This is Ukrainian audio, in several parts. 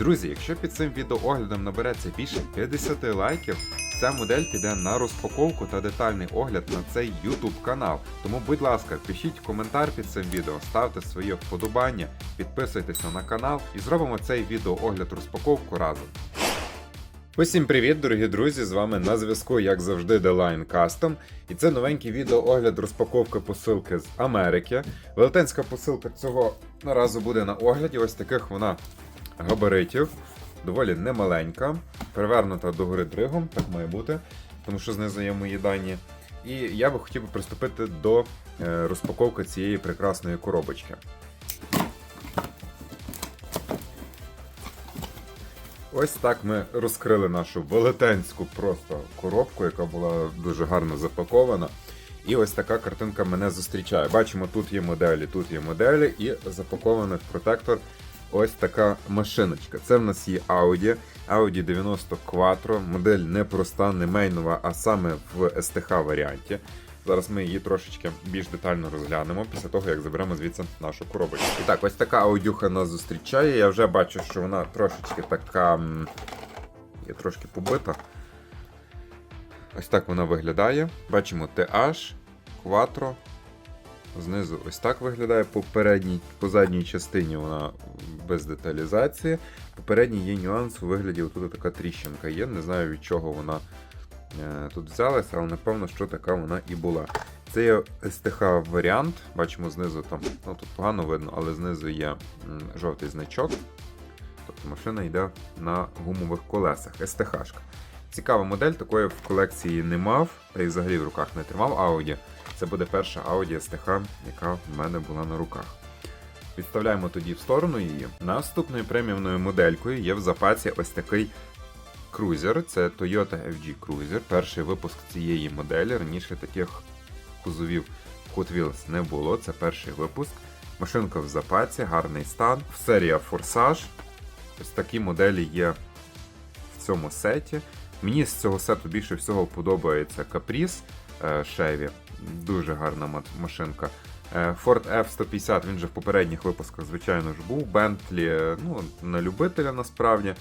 Друзі, якщо під цим відеооглядом набереться більше 50 лайків, ця модель піде на розпаковку та детальний огляд на цей YouTube канал. Тому, будь ласка, пишіть коментар під цим відео, ставте своє вподобання, підписуйтеся на канал і зробимо цей відеоогляд розпаковку разом. Усім привіт, дорогі друзі! З вами на зв'язку, як завжди, The Line Custom. І це новенький відеоогляд розпаковки посилки з Америки. Велетенська посилка цього разу буде на огляді. Ось таких вона габаритів. Доволі немаленька, перевернута догори дригом, так має бути, тому що знизу є мої дані. І я би хотів приступити до е, розпаковки цієї прекрасної коробочки. Ось так ми розкрили нашу велетенську просто коробку, яка була дуже гарно запакована. І ось така картинка мене зустрічає. Бачимо, тут є моделі, тут є моделі, і запакована в протектор ось така машиночка. Це в нас є Audi, Audi 90 Quattro, модель не проста, не мейнова, а саме в STH варіанті. Зараз ми її трошечки більш детально розглянемо після того, як заберемо звідси нашу коробочку. І так, ось така аудюха нас зустрічає. Я вже бачу, що вона трошечки така. є трошки побита. Ось так вона виглядає. Бачимо TH, Quattro. Знизу ось так виглядає по передній, по задній частині вона без деталізації. Попередній є нюанс у вигляді, отут така тріщинка є. Не знаю від чого вона е, тут взялася, але напевно, що така вона і була. Це є STH варіант. Бачимо знизу там, ну тут погано видно, але знизу є жовтий значок. Тобто машина йде на гумових колесах. -шка. Цікава модель, такої в колекції не мав, та й взагалі в руках не тримав Audi. Це буде перша Audi STH, яка в мене була на руках. Відставляємо тоді в сторону її. Наступною преміумною моделькою є в запасі ось такий крузер. Це Toyota FG Cruiser. Перший випуск цієї моделі. Раніше таких кузовів Hot Wheels не було. Це перший випуск. Машинка в запасі, гарний стан. Серія Форсаж. Ось такі моделі є в цьому сеті. Мені з цього сету більше всього подобається е, Chevy. Дуже гарна машинка. Е, Ford F-150, він же в попередніх випусках, звичайно ж, був. Bentley, е, ну, на любителя насправді.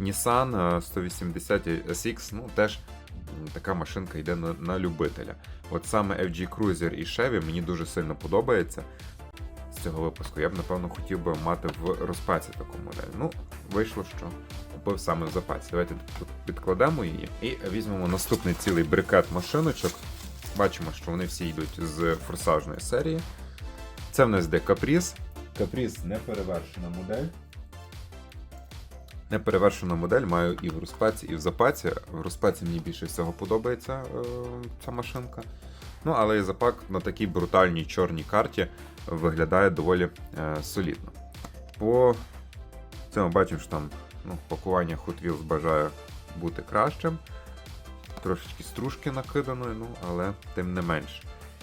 Nissan е, 180 SX, ну теж така машинка йде на, на любителя. От саме FG Cruiser і Chevy мені дуже сильно подобається з цього випуску. Я б, напевно, хотів би мати в розпаці таку модель. Ну, вийшло, що купив саме в запасі. Давайте підкладемо її і візьмемо наступний цілий брикет машиночок. Бачимо, що вони всі йдуть з форсажної серії. Це в нас йде Caprice. Caprice неперевершена модель. Неперевершена модель маю і в розпаці, і в запаці. В розпаці мені більше всього подобається е, ця машинка. Ну, але і запак на такій брутальній чорній карті виглядає доволі е, солідно. По цьому бачимо, що там ну, пакування Hot Wheels бажає бути кращим. Трошечки стружки накиданої, ну, але тим не менш.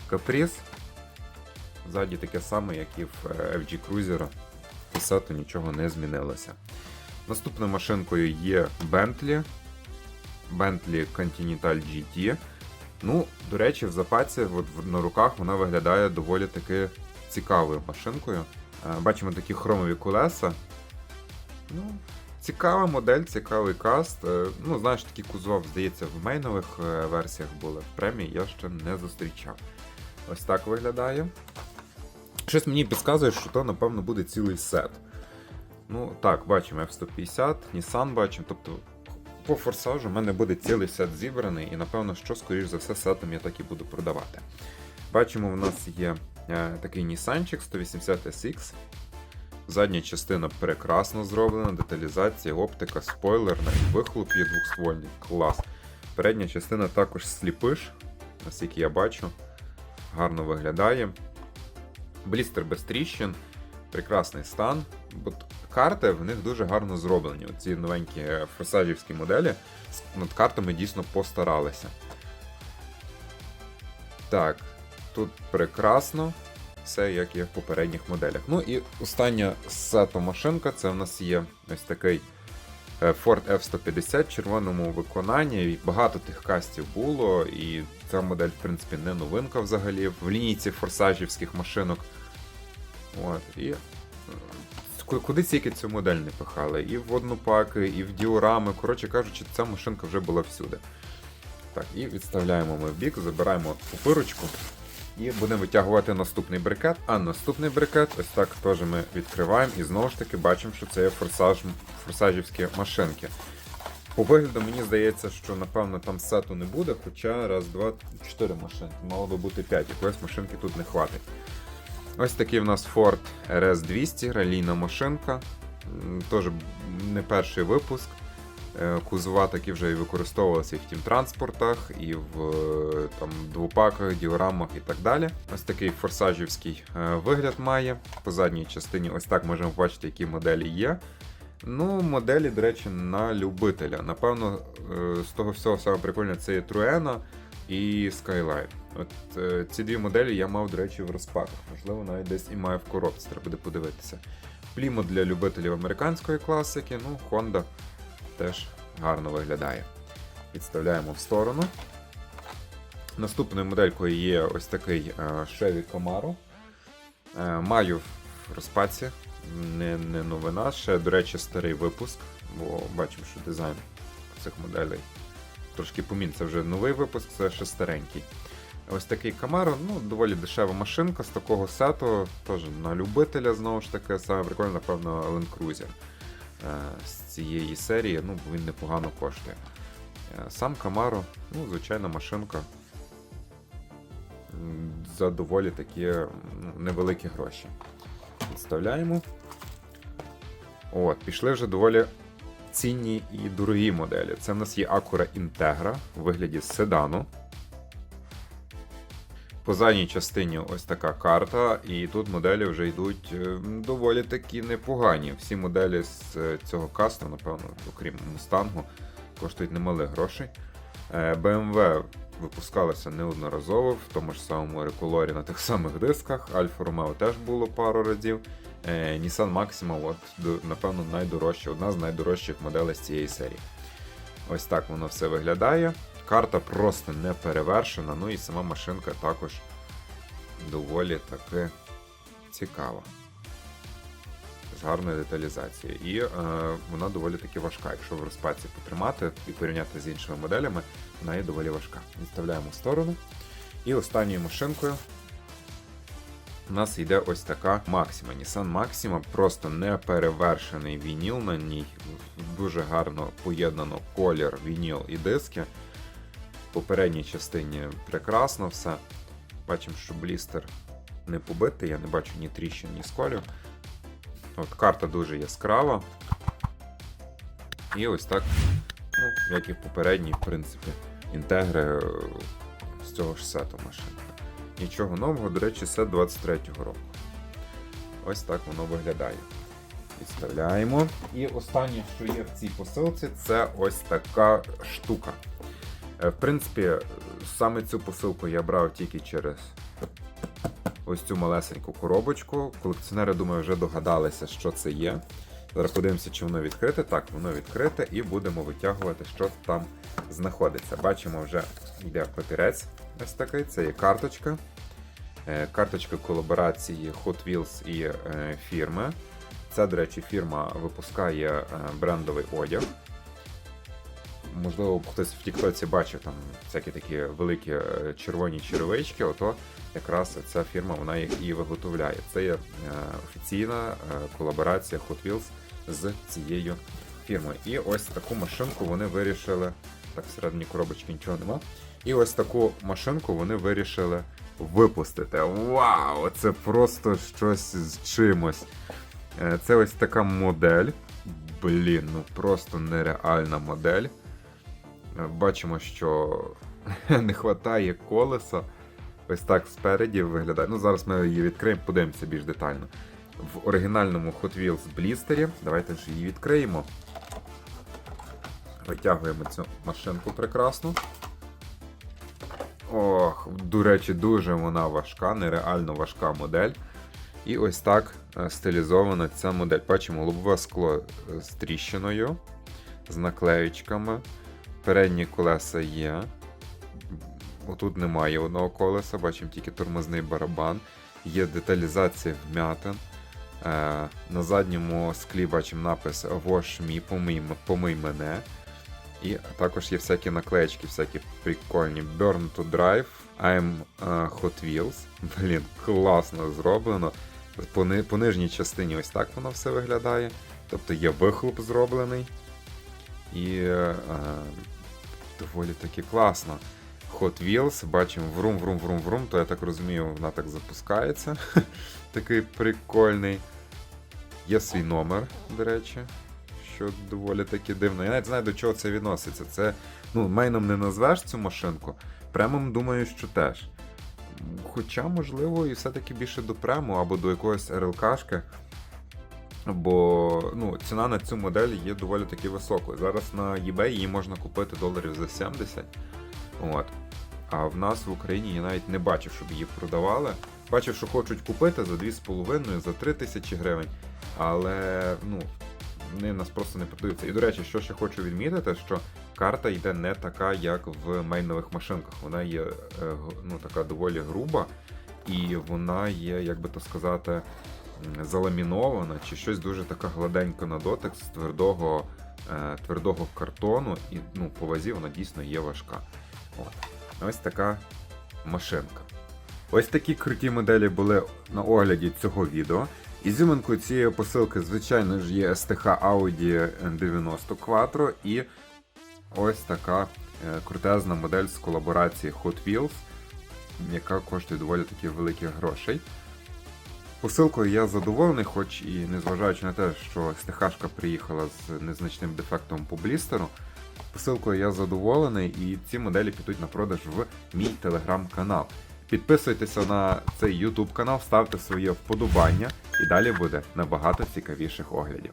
Каприз. Ззаді таке саме, як і в е, FG Cruiser. По нічого не змінилося. Наступною машинкою є Bentley. Bentley Continental GT. Ну, до речі, в запаці от, на руках вона виглядає доволі таки цікавою машинкою. Е, Бачимо такі хромові колеса. Ну, цікава модель, цікавий каст. Е, Ну, знаєш, такі кузов, здається, в мейнових е, версіях були. В премії я ще не зустрічав. Ось так виглядає. Щось мені підказує, що то, напевно, буде цілий сет. Ну, так, бачимо F-150, Nissan бачимо. Тобто, по форсажу в мене буде цілий сет зібраний, і напевно, що, скоріш за все, сетом я так і буду продавати. Бачимо, в нас є е, такий Nissanчик 180 SX. Задня частина прекрасно зроблена, деталізація, оптика, спойлер, навіть вихлоп є двохствольний. Клас. Передня частина також сліпиш, наскільки я бачу. Гарно виглядає. Блістер без тріщин, прекрасний стан. От карти в них дуже гарно зроблені. Ці новенькі е, форсажівські моделі над картами дійсно постаралися. Так, тут прекрасно. Все як і в попередніх моделях. Ну і остання з сету машинка це в нас є ось такий е, Ford F-150 в червоному виконанні. Багато тих кастів було, і ця модель, в принципі, не новинка взагалі в лінійці форсажівських машинок. От, і е, куди тільки цю модель не пихали. І в однопаки, і в діорами. Коротше кажучи, ця машинка вже була всюди. Так, і відставляємо ми в бік, забираємо пупирочку і будемо витягувати наступний брикет. А наступний брикет, ось так теж ми відкриваємо і знову ж таки бачимо, що це є форсаж, форсажівські машинки. По вигляду мені здається, що напевно там сету не буде, хоча раз, два, чотири машинки. Мало би бути п'ять, якоїсь машинки тут не хватить. Ось такий в нас Ford RS200, ралійна машинка. Теж не перший випуск. Е, Кузова такі вже і використовувалися і в тімтранспортах, і в е, там, двопаках, діорамах і так далі. Ось такий форсажівський е, вигляд має. По задній частині ось так можемо бачити, які моделі є. Ну, моделі, до речі, на любителя. Напевно, з того всього саме прикольне це є Trueno і Skyline. От ці дві моделі я мав, до речі, в розпаках. Можливо, навіть десь і маю в коробці, треба буде подивитися. Плімут для любителів американської класики, ну, Honda теж гарно виглядає. Відставляємо в сторону. Наступною моделькою є ось такий е, Chevy Camaro. Е, Маю в розпаці, не, не новина, ще, до речі, старий випуск, бо бачимо, що дизайн цих моделей трошки помін. Це вже новий випуск, це ще старенький. Ось такий Camaro, ну, доволі дешева машинка з такого сету, теж на любителя, знову ж таки, саме прикольно, напевно, Land Cruiser. Е, з цієї серії, ну, бо він непогано коштує. Е, Сам Camaro, ну, звичайна машинка. За доволі такі невеликі гроші. Відставляємо. От, пішли вже доволі цінні і дорогі моделі. Це в нас є Acura Integra у вигляді седану. По задній частині ось така карта, і тут моделі вже йдуть е, доволі такі непогані. Всі моделі з е, цього касту, напевно, окрім Мустангу, коштують немалих грошей. Е, BMW випускалася неодноразово в тому ж самому реколорі на тих самих дисках. Альфа Romeo теж було пару разів. Nissan Maxima, от, напевно, найдорожча, одна з найдорожчих моделей з цієї серії. Ось так воно все виглядає. Карта просто не перевершена, ну і сама машинка також доволі таки цікава. З гарною деталізацією. І е, вона доволі таки важка. Якщо в розпаці потримати і порівняти з іншими моделями, вона є доволі важка. Відставляємо в сторону. І останньою машинкою у нас йде ось така Maxima. Nissan Maxima, просто неперевершений вініл на ній. Дуже гарно поєднано колір, вініл і диски. Попередній частині прекрасно все. Бачимо, що блістер не побитий, я не бачу ні тріщин, ні сколів. От карта дуже яскрава. І ось так, ну, як і в попередній, в принципі, інтегри е, з цього ж сету машинка. Нічого нового, до речі, сет 23-го року. Ось так воно виглядає. Відставляємо. І останнє, що є в цій посилці, це ось така штука. Е, В принципі, саме цю посилку я брав тільки через ось цю малесеньку коробочку. Колекціонери, думаю, вже догадалися, що це є. Зараз подивимося, чи воно відкрите. Так, воно відкрите, і будемо витягувати, що там знаходиться. Бачимо, вже йде папірець. Ось такий, це є карточка. Е, Карточка колаборації Hot Wheels і е, фірми. Ця, до речі, фірма випускає брендовий одяг. Можливо, хтось в Тіктоці бачив там всякі такі великі е, червоні черевички, ото якраз ця фірма вона їх і виготовляє. Це є е, офіційна е, колаборація Hot Wheels з цією фірмою. І ось таку машинку вони вирішили. Так, всередині коробочки нічого нема. І ось таку машинку вони вирішили випустити. Вау! Це просто щось з чимось. Це ось така модель. Блін, ну просто нереальна модель. Бачимо, що не вистачає колеса. Ось так спереді виглядає. Ну, зараз ми її відкриємо, подивимося більш детально. В оригінальному Hot Wheels блістері. Давайте ж її відкриємо. Витягуємо цю машинку прекрасну. Ох, до речі, дуже вона важка, нереально важка модель. І ось так е, стилізована ця модель. Бачимо лобове скло з тріщиною, з наклеючками. Передні колеса є. Отут немає одного колеса, бачимо тільки тормозний барабан. Є деталізація вмятин. Е, на задньому склі бачимо напис Wash me, помий, помий мене. І також є всякі наклеечки, всякі прикольні. Burn to Drive, I'm е, Hot Wheels. Блін, класно зроблено. По, по нижній частині ось так воно все виглядає. Тобто є вихлоп зроблений. І е, доволі таки класно. Hot Wheels, бачимо врум, врум, врум, врум, то я так розумію, вона так запускається. Такий прикольний. Є свій номер, до речі, що доволі таки дивно. Я навіть знаю, до чого це відноситься. Це, ну, мейном не назвеш цю машинку. Премом думаю, що теж. Хоча, можливо, і все-таки більше до прему або до якогось РЛКшки. Бо ну, ціна на цю модель є доволі таки високою. Зараз на eBay її можна купити доларів за 70. От. А в нас в Україні я навіть не бачив, щоб її продавали. Бачив, що хочуть купити за 2,5, за 3 тисячі гривень. Але ну, вони нас просто не продаються. І до речі, що ще хочу відмітити, що карта йде не така, як в мейнових машинках. Вона є е, ну, така доволі груба, і вона є, як би то сказати, заламінована, чи щось дуже така гладенько на дотик з твердого, е, твердого картону, і ну, по вазі вона дійсно є важка. От. Ось така машинка. Ось такі круті моделі були на огляді цього відео. Ізюминкою цієї посилки, звичайно ж, є STH Audi 90 Quattro і ось така е, крутезна модель з колаборації Hot Wheels, яка коштує доволі таки великих грошей. Посилкою я задоволений, хоч і незважаючи на те, що стихашка приїхала з незначним дефектом по блістеру. Посилкою я задоволений, і ці моделі підуть на продаж в мій телеграм-канал. Підписуйтеся на цей YouTube канал, ставте своє вподобання, і далі буде набагато цікавіших оглядів.